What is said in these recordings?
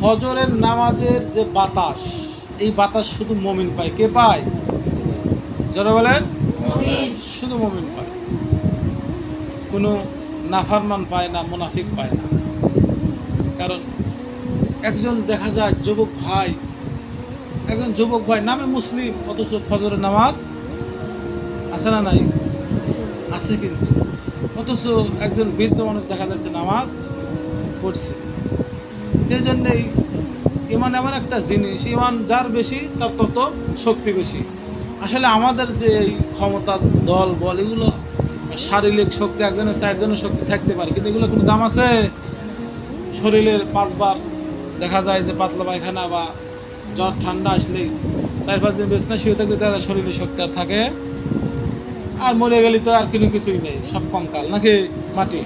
ফজরের নামাজের যে বাতাস এই বাতাস শুধু মমিন পায়। কে পায়? যারা বলেন। শুধু মমিন পায়। কোনো নাফারমান পায় না মুনাফিক পায় না। কারণ একজন দেখা যায় যুবক ভাই একজন যুবক ভাই নামে মুসলিম অথচ ফজরের নামাজ আছে না নাই? আছে কিন্তু। অথচ একজন বৃদ্ধ মানুষ দেখা যাচ্ছে নামাজ পড়ছে। এই জন্যেই ইমান এমন একটা জিনিস, ইমান যার বেশি তার তত শক্তি বেশি। আসলে আমাদের যে এই ক্ষমতা, দল, বল, এগুলো শারীরিক শক্তি, একজনের চারজনের শক্তি থাকতে পারে, কিন্তু এগুলো কোনো দাম আছে? শরীরের পাঁচবার দেখা যায় যে পাতলা পায়খানা বা জ্বর, ঠান্ডা আসলেই চার, পাঁচ দিন বেশি না শুয়ে থাকলে তাদের শরীরে শক্তি আর থাকে। আর মরে গেলে তো আর কোনো কিছুই নেই, সব কঙ্কাল, নাকি, মাটি?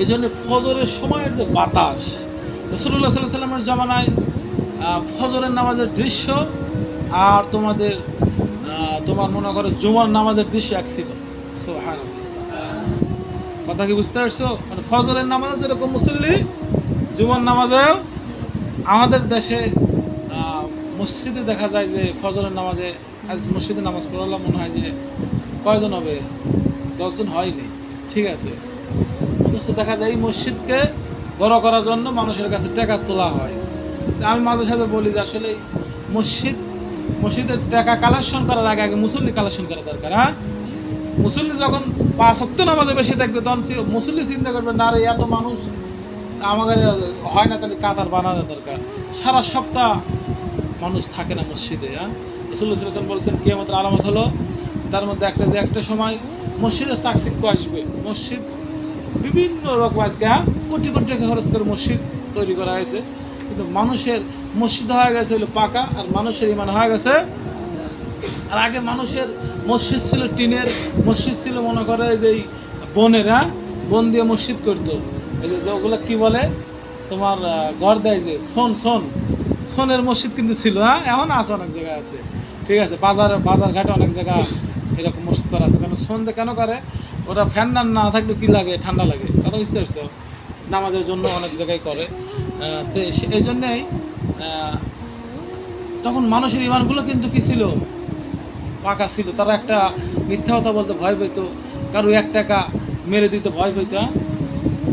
এই জন্য ফজরের সময়ের যে বাতাস রসুল্লাহ সাল্লাহ সাল্লামের জামানায় ফজরের নামাজের দৃশ্য আর তোমাদের তোমার মনে করো জুমার নামাজের দৃশ্য এক ছিল। সুবহানাল্লাহ। কথা কি বুঝতে পারছ? মানে ফজরের নামাজে যেরকম মুসল্লি, জুমার নামাজেও আমাদের দেশে মসজিদে দেখা যায় যে ফজরের নামাজে আজ মসজিদে নামাজ পড়লাম, মনে হয় যে কয়জন হবে? দশজন হয়নি। ঠিক আছে। অথচ দেখা যায় এই মসজিদকে বড় করার জন্য মানুষের কাছে টাকা তোলা হয়। আমি মাঝে সাথে বলি যে আসলে মসজিদ, মসজিদের টাকা কালেকশন করার আগে আগে মুসল্লি কালেকশন করা দরকার হ্যাঁ? মুসল্লি যখন পাঁচ সত্য নামাজে বেশি থাকবে, তখন মুসল্লি চিন্তা করবে, না রে, এত মানুষ, আমাদের হয় না, তাহলে কাতার বানানো দরকার। সারা সপ্তাহ মানুষ থাকে না মসজিদে হ্যাঁ? সাল্লাম বলছেন কি আমাদের আলামত হলো, তার মধ্যে একটা যে একটা সময় মসজিদের চাকচিক্য আসবে। মসজিদ বিভিন্ন রকম আজকে হ্যাঁ, কোটি কোটি টাকা খরচ করে মসজিদ তৈরি করা হয়েছে। কিন্তু মানুষের মসজিদ হয়ে গেছে হলো পাকা আর মানুষের ইমান হয়ে গেছে। আর আগে মানুষের মসজিদ ছিল টিনের মসজিদ ছিল মনে করে যে বনের হ্যাঁ? বন দিয়ে মসজিদ করতো। এই যে ওগুলো কী বলে? তোমার ঘর দেয় যে সোন সোন। সোনের মসজিদ কিন্তু ছিল হ্যাঁ? এখন আছে অনেক জায়গায় আছে। ঠিক আছে বাজার বাজার ঘাটে অনেক জায়গা এরকম মসজিদ করা আছে। কারণ সোন দিয়ে কেন করে? ওরা ফ্যান না না থাকলে কি লাগে? ঠান্ডা লাগে। কথা বুঝতে পারছ? নামাজের জন্য অনেক জায়গায় করে। তো এই জন্যেই তখন মানুষের ইমানগুলো কিন্তু কি ছিল? পাকা ছিল। তারা একটা মিথ্যা কথা বলতে ভয় পেত কারও এক টাকা মেরে দিতে ভয় পেত হ্যাঁ?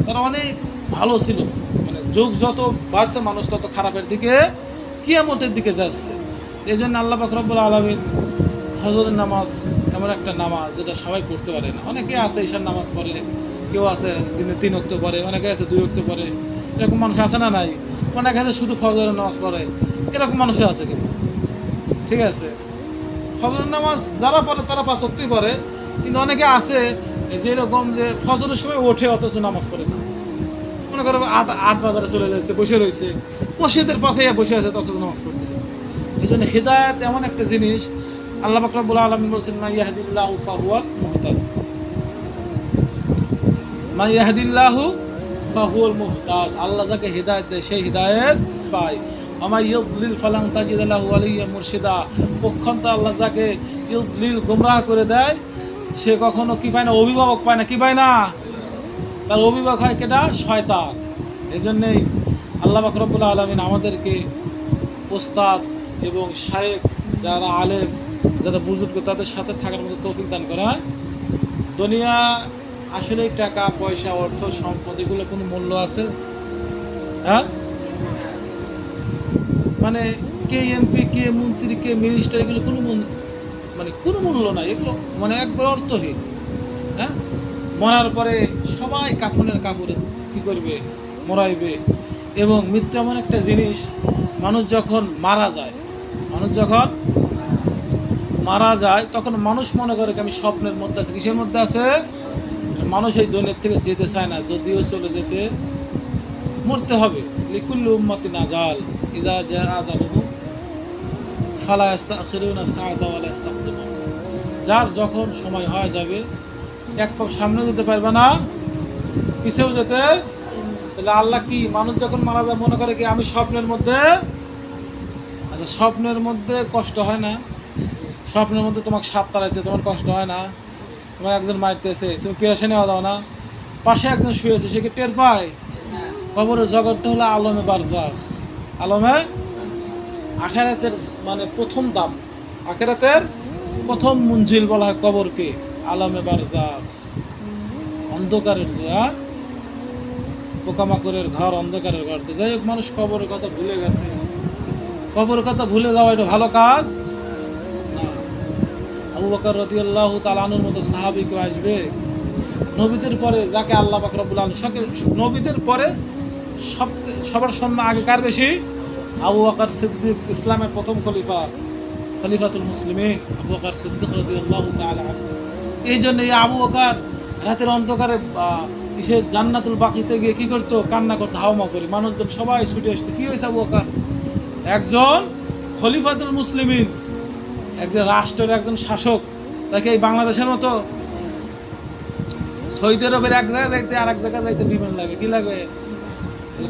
তারা অনেক ভালো ছিল। মানে যুগ যত বাড়ছে, মানুষ তত খারাপের দিকে, কিয়ামতের দিকে যাচ্ছে। এই জন্য আল্লাহ বাকরবুল আলমিন হজরের নামাজ এমন একটা নামাজ যেটা সবাই পড়তে পারে না। অনেকে আছে ঈশার নামাজ পড়ে, কেউ আছে দিনে তিন অক্ত পড়ে, অনেকে আছে দুই অক্ত পড়ে। এরকম মানুষ আছে না নাই? অনেকে আছে শুধু ফজরের নামাজ পড়ে। এরকম মানুষও আছে কিন্তু। ঠিক আছে? ফজরের নামাজ যারা পড়ে তারা পাঁচ অক্তই পড়ে। কিন্তু অনেকে আছে যেরকম যে ফজরের সময় ওঠে, অথচ নামাজ পড়ে না। মনে করো আট আট বাজারে চলে যাচ্ছে, বসে রয়েছে। মসজিদের পাশে বসে আছে তথচ নামাজ পড়তেছে এই জন্য হৃদায়ত এমন একটা জিনিস আল্লাহ বাকরাবুল আলমী বলছেন মা ইয়াহদিল্লাহ ফাহুয়াল মুহতাদ। মা ইয়াহদিল্লাহু ফাহুয়াল মুহতাদ। আল্লাহ যাকে হৃদায়ত দেয়, সেই হৃদায়ত পায়। আমার ইউদ্লিল ফালাং তাজিদ আল্লাহু আলিয়া মুর্শিদা। পক্ষন্ত আল্লাহ যাকে ইউদ্লিল গুমরাহ করে দেয়, সে কখনো কি পায় না? অভিভাবক পায় না। কি পায় না? তার অভিভাবক হয় কেটা শয়তান। এই জন্যেই আল্লাহ বাকরবুল্লা আলমিন আমাদেরকে ওস্তাদ এবং শায়েক যারা আলেম যারা বুজুর্গ, তাদের সাথে থাকার মতো তৌফিক দান করা দুনিয়া আসলে টাকা, পয়সা, অর্থ, সম্পদ, এগুলো কোনো মূল্য আছে? হ্যাঁ? মানে কে এমপি, কে মন্ত্রী, কে মিনিস্টার, এগুলো কোনো মানে কোনো মূল্য নাই। এগুলো মানে একবার অর্থহীন। হ্যাঁ? মরার পরে সবাই কাফনের কাপড়ে কি করবে? মরাইবে। এবং মৃত্যু এমন একটা জিনিস, মানুষ যখন মারা যায়, মানুষ যখন মারা যায়, তখন মানুষ মনে করে আমি স্বপ্নের মধ্যে আছে। কিসের মধ্যে আছে? মানুষ এই দুনিয়ার থেকে যেতে চায় না, যদিও চলে যেতে মরতে হবে। লিকুল্লু উম্মতি নাজাল, ইদা যা আজালহু ফালা ইস্তাখিরুনা সাআতা ওয়ালা ইস্তাকদিমুন যার যখন সময় হয়ে যাবে, এক পাও সামনে যেতে পারবে না, পিছেও যেতে তাহলে আল্লাহ কি মানুষ যখন মারা যায় মনে করে কি আমি স্বপ্নের মধ্যে? আচ্ছা স্বপ্নের মধ্যে কষ্ট হয় না? স্বপ্নের মধ্যে তোমাকে সাপ তাড়াইছে, তোমার কষ্ট হয় না? তোমার একজন মারতেছে, তুমি পেরেশানি নেওয়া দাও না? পাশে একজন শুয়েছে সে কি টের পায়? খবরের জগৎটা হলো আলমে বারজাখ আলমে? আখেরাতের মানে প্রথম দাম। আখেরাতের প্রথম মঞ্জিল বলা হয় কবরকে, আলমে বারজাখ অন্ধকারের যে হ্যাঁ? পোকামাকড়ের ঘর, অন্ধকারের ঘর। তো যাই হোক, মানুষ কবরের কথা ভুলে গেছে। কবরের কথা ভুলে যাওয়া এটা ভালো কাজ। আবু বকর রদিয়াল্লাহু তালানুর মতো সাহাবি কেউ আসবে? নবীদের পরে যাকে আল্লাহ পাক রব্বুল আলামিন সকে- নবীদের পরে সব সবার সম্মান আগে কার বেশি? আবু বকর সিদ্দিক ইসলামের প্রথম খলিফা, খলিফাতুল মুসলিমিন আবু বকর সিদ্দিক রাদিয়াল্লাহু তাআলা আনহু। এই জন্য এই আবু বকর রাতের অন্ধকারে ইসে জান্নাতুল বাকিতে গিয়ে কি করতো? কান্না করতো হাওমা করে। মানুষজন সবাই ছুটে আসতো। কী হয়েছে আবু বকর? একজন খলিফাতুল মুসলিমিন। একজন রাষ্ট্রের একজন শাসক, তাকে এই বাংলাদেশের মতো সৌদি আরবের এক জায়গায় যাইতে আর এক জায়গায় যাইতে বিমান লাগে। কি লাগে?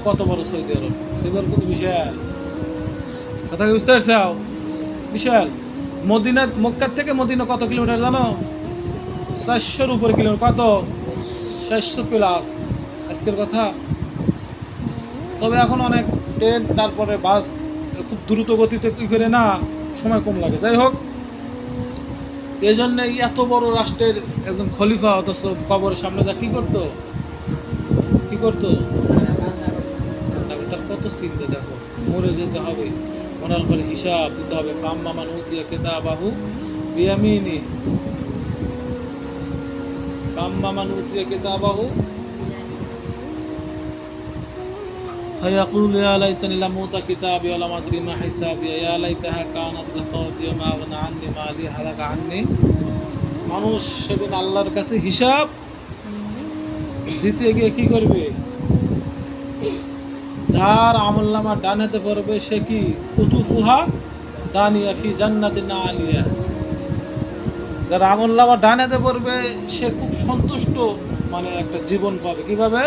কত বড় সৌদি আরব? সৌদি আরব কিন্তু বিশাল। কথা বুঝতে পারছ? বিশাল। মদিনা, মক্কার থেকে মদিনা কত কিলোমিটার জানো? চারশোর উপরে কিলোমিটার। কত? চারশো প্লাস আজকের কথা। তবে এখন অনেক ট্রেন, তারপরে বাস খুব দ্রুত গতিতে কি করে না। সময় কম লাগে। যাই হোক এই জন্য এত বড় রাষ্ট্রের একজন খলিফা অথচ কবরের সামনে যা কি করতো? কি করতো? তার কত চিন্তা দেখো, মরে যেতে হবে ওনার পরে হিসাব দিতে হবে ফাম্মা মান উতিয়া কেতা বাহু, বিয়ামিনি। ফাম্মা মান উতিয়া কেতা বাহু فيقول يا ليتني لم اوت كتابي ولم ادري ما حسابي يا ليتها كانت لقوتي وما اغنى عني مالي هلك عني মানুষ সেদিন আল্লাহর কাছে হিসাব দিতে গিয়ে কি করবে যার আমল নামা ডান হাতে পড়বে সে কি কুতুফুহা দানিয়া ফি জান্নাতি না আলিয়া যার আমল নামা ডান হাতে পড়বে সে খুব সন্তুষ্ট মানে একটা জীবন পাবে কিভাবে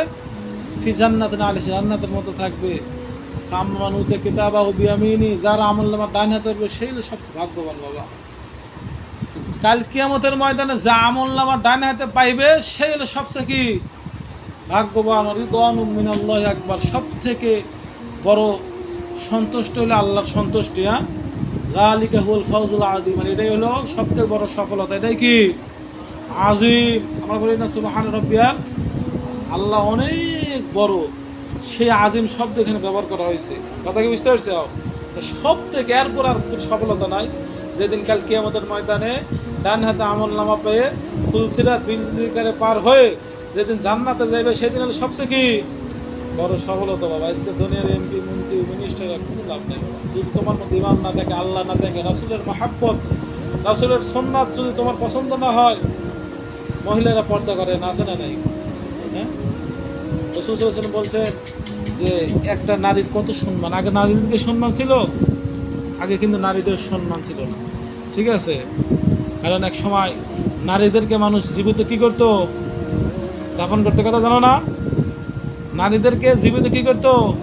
ফি জান্নাতে না আলিসে জান্নাতের মতো থাকবে। ফাম্মানুতে কিতাবাহু বিয়ামিনি, যার আমল নামা ডান হাতে পড়বে সেই সবচেয়ে ভাগ্যবান বাবা। কাল কিয়ামতের ময়দানে যা আমল নামা ডান হাতে পাইবে, সেই হলো সবচেয়ে কি? ভাগ্যবান রিদওয়ান মিনাল্লাহ একবার সব থেকে বড় সন্তুষ্ট হলো আল্লাহর সন্তুষ্টি হ্যাঁ? লালিকা হুল ফৌজুল আদিম মানে এটাই হলো সবথেকে বড় সফলতা। এটাই কি? আজিম আমরা বলি না সুবাহান রব্বিয়াল। আল্লাহ অনেক বড়। সেই আজিম শব্দ এখানে ব্যবহার করা হয়েছে। কথা কি বুঝতে পারছে? সব থেকে এরপর আর সফলতা নাই। যেদিন কাল কিয়ামতের ময়দানে ডান হাতে আমল নামা পেয়ে ফুলসিরাত বিজলিকারে পার হয়ে যেদিন জান্নাতে যাবে সেদিন হলে সবচেয়ে কি? বড় সফলতা বাবা। আজকে দুনিয়ার এমপি, মন্ত্রী মিনিস্টার কোনো লাভ নেই যদি তোমার মধ্যে ইমান না থাকে, আল্লাহ না থাকে, রাসুলের মাহাব্বত, রাসুলের সোননাথ যদি তোমার পছন্দ না হয়, মহিলারা পর্দা করে, না আছে না নাই? হ্যাঁ? রসুল আলাইহি বলছেন যে একটা নারীর কত সম্মান? আগে নারীদেরকে সম্মান ছিল? আগে কিন্তু নারীদের সম্মান ছিল না। ঠিক আছে? কারণ এক সময় নারীদেরকে মানুষ জীবিত কি করতো? দাফন করতে, কথা জানো না? নারীদেরকে জীবিত কি করতো?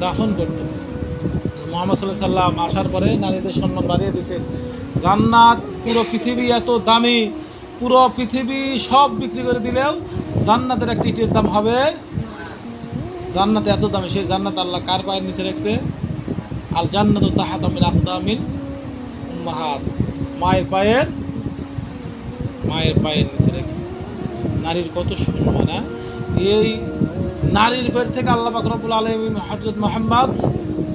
দাফন করতো। মোহাম্মদ সাল্লাহ সাল্লাম আসার পরে নারীদের সম্মান বাড়িয়ে দিয়েছে। জান্নাত পুরো পৃথিবী এত দামি, পুরো পৃথিবী সব বিক্রি করে দিলেও জান্নাতের একটা দাম হবে জান্নাতে এত দামি, সেই জান্নাত আল্লাহ কার পায়ের নিচে রেখেছে? আল জান্নাত ও তাহাত আমিন আকদামিল উম্মাহাত। মায়ের পায়ের মায়ের পায়ের নিচে রাখছে। নারীর কত সম্মান? এই নারীর পেট থেকে আল্লাহ পাক রব্বুল আলমিন হজরত মোহাম্মদ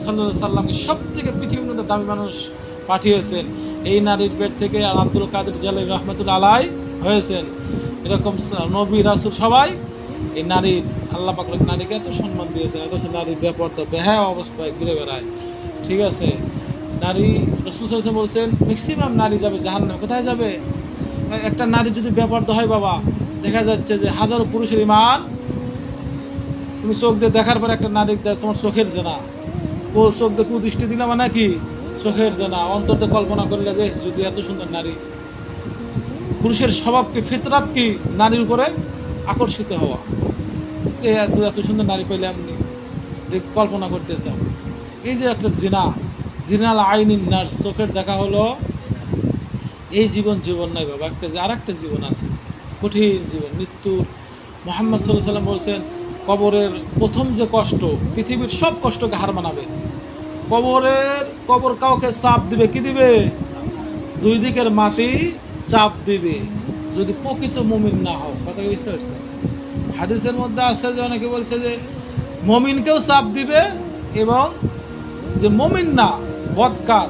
সাল্লা সাল্লামকে সব থেকে পৃথিবীর মধ্যে দামি মানুষ পাঠিয়েছেন। এই নারীর পেট থেকে আব্দুল কাদের জালাই রহমতুল আলাই হয়েছেন। এরকম নবী রাসুল সবাই এই নারীর আল্লাহ পাক নারীকে এত সম্মান দিয়েছেন অথচ ব্যাপার তো বেহায় অবস্থায় ঘুরে বেড়ায়। ঠিক আছে? নারী, রসুল বলছেন ম্যাক্সিমাম নারী যাবে জাহান্নামে। কোথায় যাবে? একটা নারী যদি ব্যাপার হয় বাবা, দেখা যাচ্ছে যে হাজারো পুরুষের ইমান তুমি চোখ দিয়ে দেখার পর একটা নারী তোমার চোখের জেনা। ও চোখ দিয়ে কুদৃষ্টি দিলাম নাকি চোখের জেনা। অন্তর দিয়ে কল্পনা করলে যে যদি এত সুন্দর নারী। পুরুষের স্বভাব কি, ফিতরাত কি? নারীর উপরে আকর্ষিত হওয়া। এত এত সুন্দর নারী দেখ কল্পনা করতেছেন এই যে একটা জিনা, জিনাল আইনি নার্স চোখের দেখা হলো, এই জীবন জীবন নাই বাবা, একটা যে আর একটা জীবন আছে, কঠিন জীবন, মৃত্যুর। মোহাম্মদ সাল্লাহ সাল্লাম বলছেন, কবরের প্রথম যে কষ্ট, পৃথিবীর সব কষ্টকে হার মানাবে। কবরের, কবর কাউকে চাপ দিবে, কি দিবে? দুই দিকের মাটি চাপ দিবে। যদি প্রকৃত মুমিন না হও, কথা বুঝতে পারছেন? হাদিসের মধ্যে আছে যে অনেকে বলছে যে মমিনকেও চাপ দিবে এবং যে মমিন না বদকার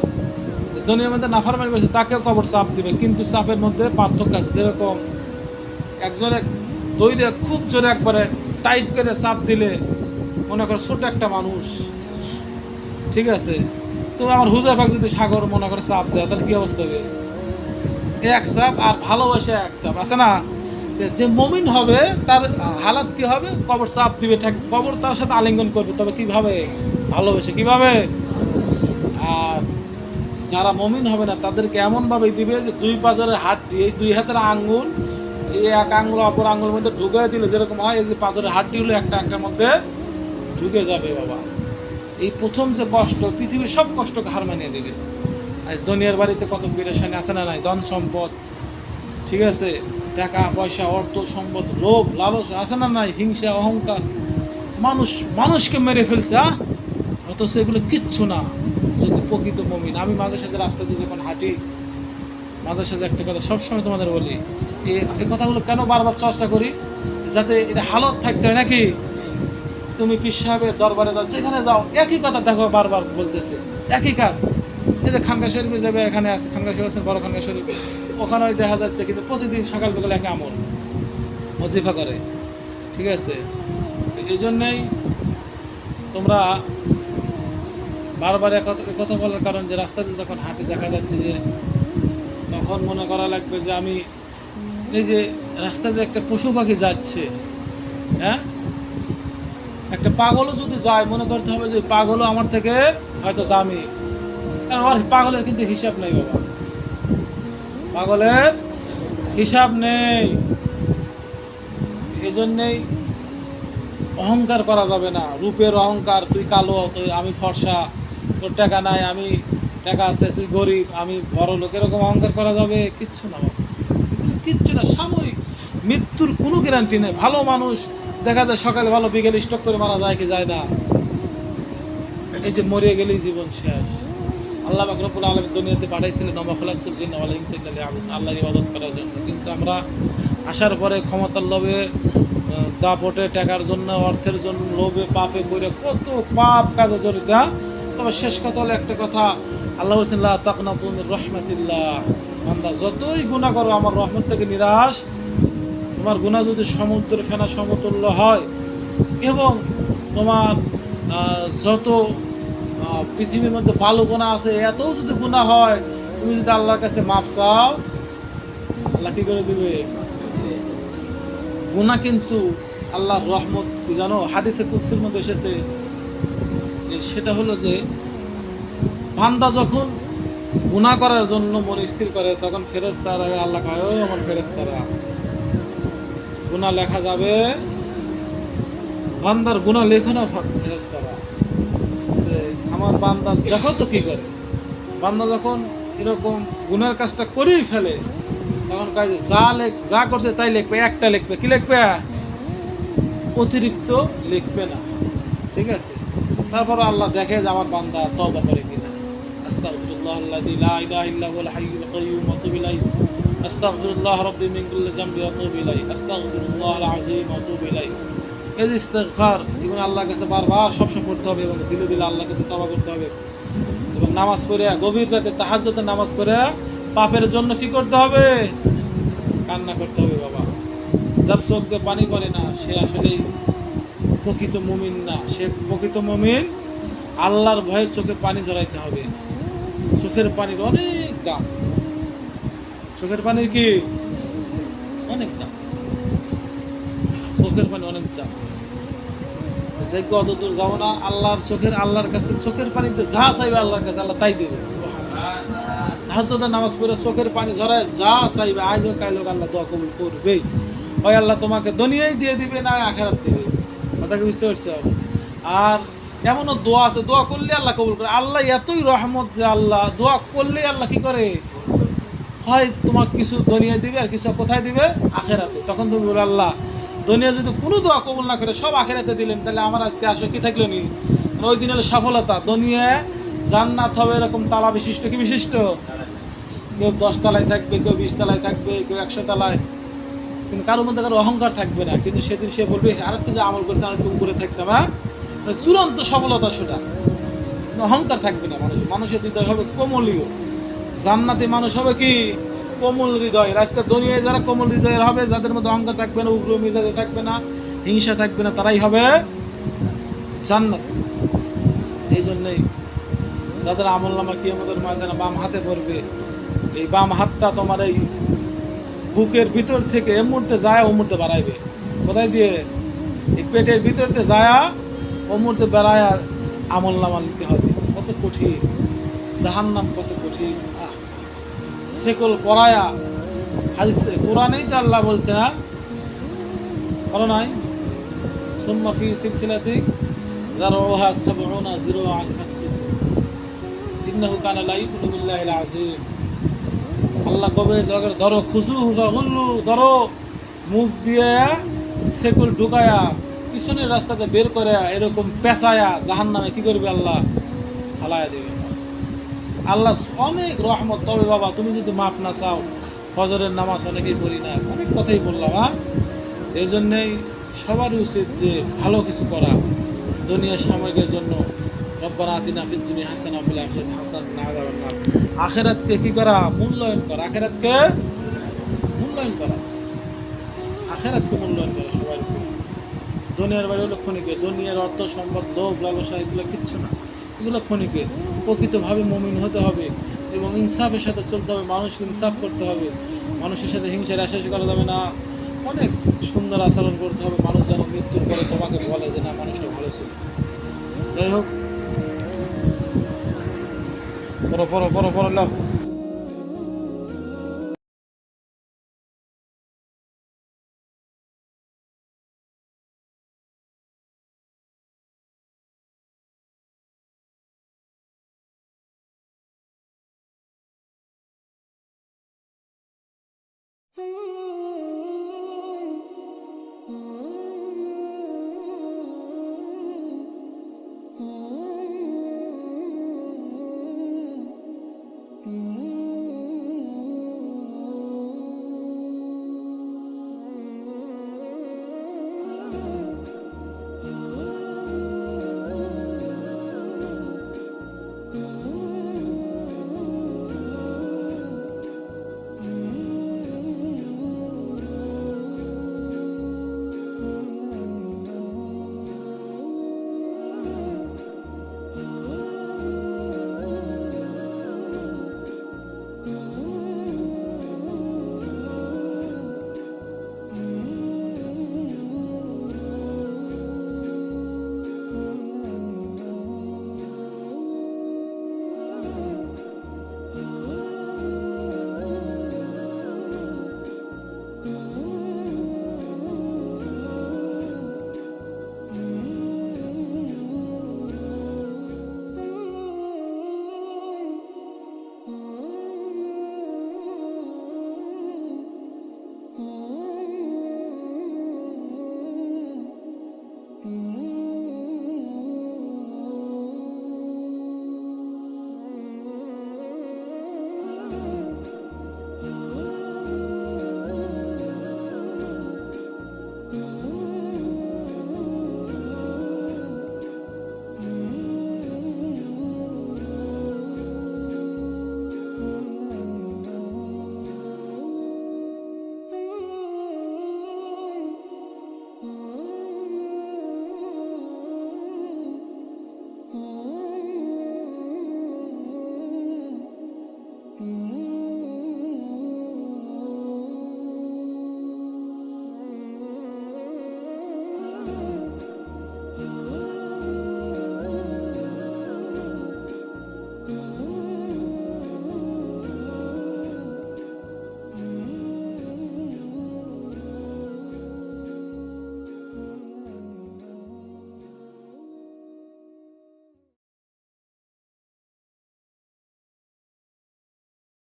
দুনিয়ার মধ্যে নাফারমানি করেছে, তাকেও কবর চাপ দিবে। কিন্তু চাপের মধ্যে পার্থক্য আছে। যেরকম একজনে দৈরে খুব জোরে একবারে টাইট করে চাপ দিলে, মনে করো ছোট একটা মানুষ, ঠিক আছে? তুমি আমার হুজাফাক যদি সাগর মনে করে চাপ দেয়, তাহলে কী অবস্থা হবে? এক চাপ আর ভালোবাসা এক চাপ আছে না? যে মমিন হবে, তার হালাত কি হবে? কবর চাপ দিবে, ঠিক, কবর তার সাথে আলিঙ্গন করবে। তবে কীভাবে? ভালোবেসে কীভাবে? আর যারা মমিন হবে না, তাদেরকে এমনভাবে দিবে যে দুই পাঁচরের হাড্ডি, এই দুই হাতের আঙ্গুল, এই এক আঙ্গুল অপর আঙ্গুলের মধ্যে ঢুকে দিলে যেরকম হয়, এই যে পাঁচরের হাড্ডি হলো একটা একটার মধ্যে ঢুকে যাবে বাবা। এই প্রথম যে কষ্ট, পৃথিবীর সব কষ্টকে হার মানিয়ে দেবে আজ দুনিয়ার বাড়িতে কত বিরেশানি আছে না নাই? ধন সম্পদ, ঠিক আছে? টাকা পয়সা অর্থ সম্পদ, লোভ, লালস, আছে না নাই, হিংসা, অহংকার, মানুষ, মানুষকে মেরে ফেলছে অথচ এগুলো কিচ্ছু না। যদি প্রকৃত মমিন, আমি মাঝে সাথে রাস্তা দিয়ে যখন হাঁটি, মাঝে সাথে একটা কথা সবসময় তোমাদের বলি এই- কথাগুলো কেন বারবার চর্চা করি? যাতে এটা হালত থাকতে হয় নাকি? তুমি পীর সাহেবের দরবারে যাও, যেখানে যাও, একই কথা দেখো বারবার বলতেছে, একই কাজ। এই যে খানকা শরীফে যাবে, এখানে আছে, খানকা শরীফ আছে, বড় খানকা শরীফ। ওখানে দেখা যাচ্ছে কিন্তু প্রতিদিন সকাল বিকাল একে আমল মজিফা করে। ঠিক আছে? এই জন্যেই তোমরা বারবার কথা- বলার কারণ যে রাস্তাতে যখন হাঁটে দেখা যাচ্ছে যে তখন মনে করা লাগবে যে আমি এই যে রাস্তাতে একটা পশু পাখি যাচ্ছে হ্যাঁ? একটা পাগলও যদি যায়, মনে করতে হবে যে পাগলও আমার থেকে হয়তো দামি। ওর পাগলের কিন্তু হিসাব নেই বাবা। পাগলের হিসাব নেই। এই জন্যেই অহংকার করা যাবে না। রূপের অহংকার, তুই কালো, তুই আমি ফর্সা, তোর টাকা নাই, আমি টাকা আছে, তুই গরিব, আমি বড় লোক, এরকম অহংকার করা যাবে? কিচ্ছু না বাবা। কিচ্ছু না। সাময়িক মৃত্যুর কোনো গ্যারান্টি নেই। ভালো মানুষ, দেখা যায় সকালে ভালো বিকেলে স্টক করে মারা যায় কি যায় না। এই যে মরিয়ে গেলেই জীবন শেষ। আল্লাহ বাকরবুল আলম দুনিয়াতে পাঠাইছিলেন নবা খলাকুল জিন ওয়ালা ইনসাইল্লাহ আবুদ আল্লাহ ইবাদত করার জন্য। কিন্তু আমরা আসার পরে ক্ষমতার লোভে দাপটে টাকার জন্য, অর্থের জন্য, লোভে, পাপে পড়ে কত পাপ কাজে জড়িত হ্যাঁ? তবে শেষ কথা হলো একটা কথা, আল্লাহ লা তাকনাতুন মির রাহমাতিল্লাহ। বান্দা, যতই গুনাহ করো, আমার রহমত থেকে নিরাশ। তোমার গুনাহ যদি সমুদ্রের ফেনা সমতুল্য হয়, এবং তোমার যত পৃথিবীর মধ্যে ভালো গুণা আছে এতও যদি গুণা হয়, তুমি যদি আল্লাহর কাছে মাফ চাও, আল্লাহ কি করে দিবে? গুণা কিন্তু আল্লাহর রহমত জানো? হাদিসে কুৎসির মধ্যে এসেছে সেটা হলো যে, বান্দা যখন গুণা করার জন্য মন স্থির করে, তখন ফেরেস্তারা আল্লাহ কয় "ও আমার ফেরেস্তারা গুণা লেখা যাবে? বান্দার গুণা লেখো না ফেরেস্তারা আমার বান্দা দেখো তো কি করে। বান্দা যখন এরকম গুনার কাজটা করেই ফেলে, তখন কয় যে লেখ, যা করছে তাই লিখবে, একটা লিখবে। কি লিখবে? অতিরিক্ত লিখবে না। ঠিক আছে? তারপর আল্লাহ দেখে যে আমার বান্দা তওবা করে কিনা। আস্তাগফিরুল্লাহ আল্লাযী লা ইলাহা ইল্লা এই যে ইস্তেগফার, এগুলো আল্লাহর কাছে বারবার সবসময় পড়তে হবে এবং দিলে দিলে আল্লাহর কাছে তওবা করতে হবে। এবং নামাজ পড়ে, গভীর রাতে তাহাজ্জুদে নামাজ পড়ে, পাপের জন্য কি করতে হবে? কান্না করতে হবে বাবা। যার চোখ দিয়ে পানি পড়ে না, সে আসলেই প্রকৃত মমিন না। সে প্রকৃত মমিন, আল্লাহর ভয়ে চোখে পানি জড়াইতে হবে। চোখের পানির অনেক দাম। চোখের পানির কি? অনেক দাম। চোখের পানি অনেক দাম। যোগ্য অত দূর যাব না, আল্লাহর চোখের, আল্লাহর কাছে চোখের পানিতে যা চাইবে আল্লাহর কাছে, আল্লাহ তাই দেবে। হাজরতের নামাজ পড়ে চোখের পানি ঝরায় যা চাইবে আজ হোক কাল হোক আল্লাহ দোয়া কবুল করবেই। ওই আল্লাহ তোমাকে দুনিয়ায় দিয়ে দিবে, না আখেরাত দিবে। কথা কি বুঝতে পারছ? আর এমনও দোয়া আছে, দোয়া করলে আল্লাহ কবুল করে। আল্লাহ এতই রহমত যে আল্লাহ দোয়া করলে আল্লাহ কি করে? হয় তোমাকে কিছু দুনিয়ায় দিবে আর কিছু কোথায় দিবে? আখেরাতে। তখন তুমি বলে আল্লাহ দুনিয়া যদি কোনো দোয়া কবুল না করে, সব আখেরাতে দিলেন, তাহলে আমার আজকে আসলে কি থাকল নি? ওই দিন হলো সফলতা। দুনিয়ায় জান্নাত হবে এরকম তালা বিশিষ্ট, কি বিশিষ্ট? কেউ দশ তলায় থাকবে, কেউ বিশ তলায় থাকবে, কেউ একশো তালায়। কিন্তু কারোর মধ্যে কারও অহংকার থাকবে না। কিন্তু সেদিন সে বলবে আর আরেকটা যে আমল করতে আরেকটু করে থাকতাম হ্যাঁ? মানে চূড়ান্ত সফলতা সেটা। অহংকার থাকবে না মানুষ মানুষের হৃদয় হবে কোমলীয়। জান্নাতে মানুষ হবে কি? কোমল হৃদয়। আজকে দুনিয়ায় যারা কোমল হৃদয়ের হবে, যাদের মধ্যে অহংকার থাকবে না, উগ্র মেজাজে থাকবে না, হিংসা থাকবে না, তারাই হবে জান্নাত। এই জন্যই যাদের আমল নামা কিয়ামতের ময়দানে বাম হাতে পড়বে এই বাম হাতটা তোমার এই বুকের ভিতর থেকে এ মুহূর্তে যায়, ও মুহূর্তে বাড়াইবে। কোথায় দিয়ে? এই পেটের ভিতরতে যায়, ও মুহূর্তে বেড়ায় আমল নামা নিতে হবে। কত কঠিন। জাহান্নাম কত কঠিন। সেকল পরায়া। হাদিস, কোরআনেই তো আল্লাহ বলছে না। বলো নাই? সুম্মা সিলসিলাতি যারউহা সাবউনা যিরাআন ফাসবির ইন্নাহু আল্লাহ কবে জগের ধরো খুশু হুকা হুল্লু ধরো, মুখ দিয়ে সেকুল ঢুকায়া, পিছনের রাস্তাতে বের করে এরকম পেঁচায়া জাহান নামে কি করবে আল্লাহ? ফালায়া দেবে। আল্লাহ অনেক রহমত। তবে বাবা, তুমি যদি মাফ না চাও, ফজরের নামাজ অনেকেই পড়ি না। অনেক কথাই বললাম হ্যাঁ? এই জন্যেই সবারই উচিত যে ভালো কিছু করা। দুনিয়ার সাময়িকের জন্য রব্বানা আতিনা ফিদ দুনিয়া হাসানা, ফিল আখিরাতি হাসান না আযাবান না আখেরাতকে কী করা? মূল্যায়ন করা। আখেরাতকে মূল্যায়ন করা। আখেরাতকে মূল্যায়ন করা সবাই দুনিয়ার বাড়ি হলো ক্ষণিকের। দুনিয়ার অর্থ, সম্পদ, লোভ, লালসা, এগুলো কিচ্ছু না। এগুলো ক্ষণিকের প্রকৃতভাবে মমিন হতে হবে এবং ইনসাফের সাথে চলতে হবে, মানুষকে ইনসাফ করতে হবে। মানুষের সাথে হিংসা রাশাশি করা যাবে না। অনেক সুন্দর আচরণ করতে হবে। মানুষ যেন মৃত্যুর পরে তোমাকে বলে যে, না, মানুষটা ভালো ছিল। যাই হোক। বড় বড় বড় বড় লাভ।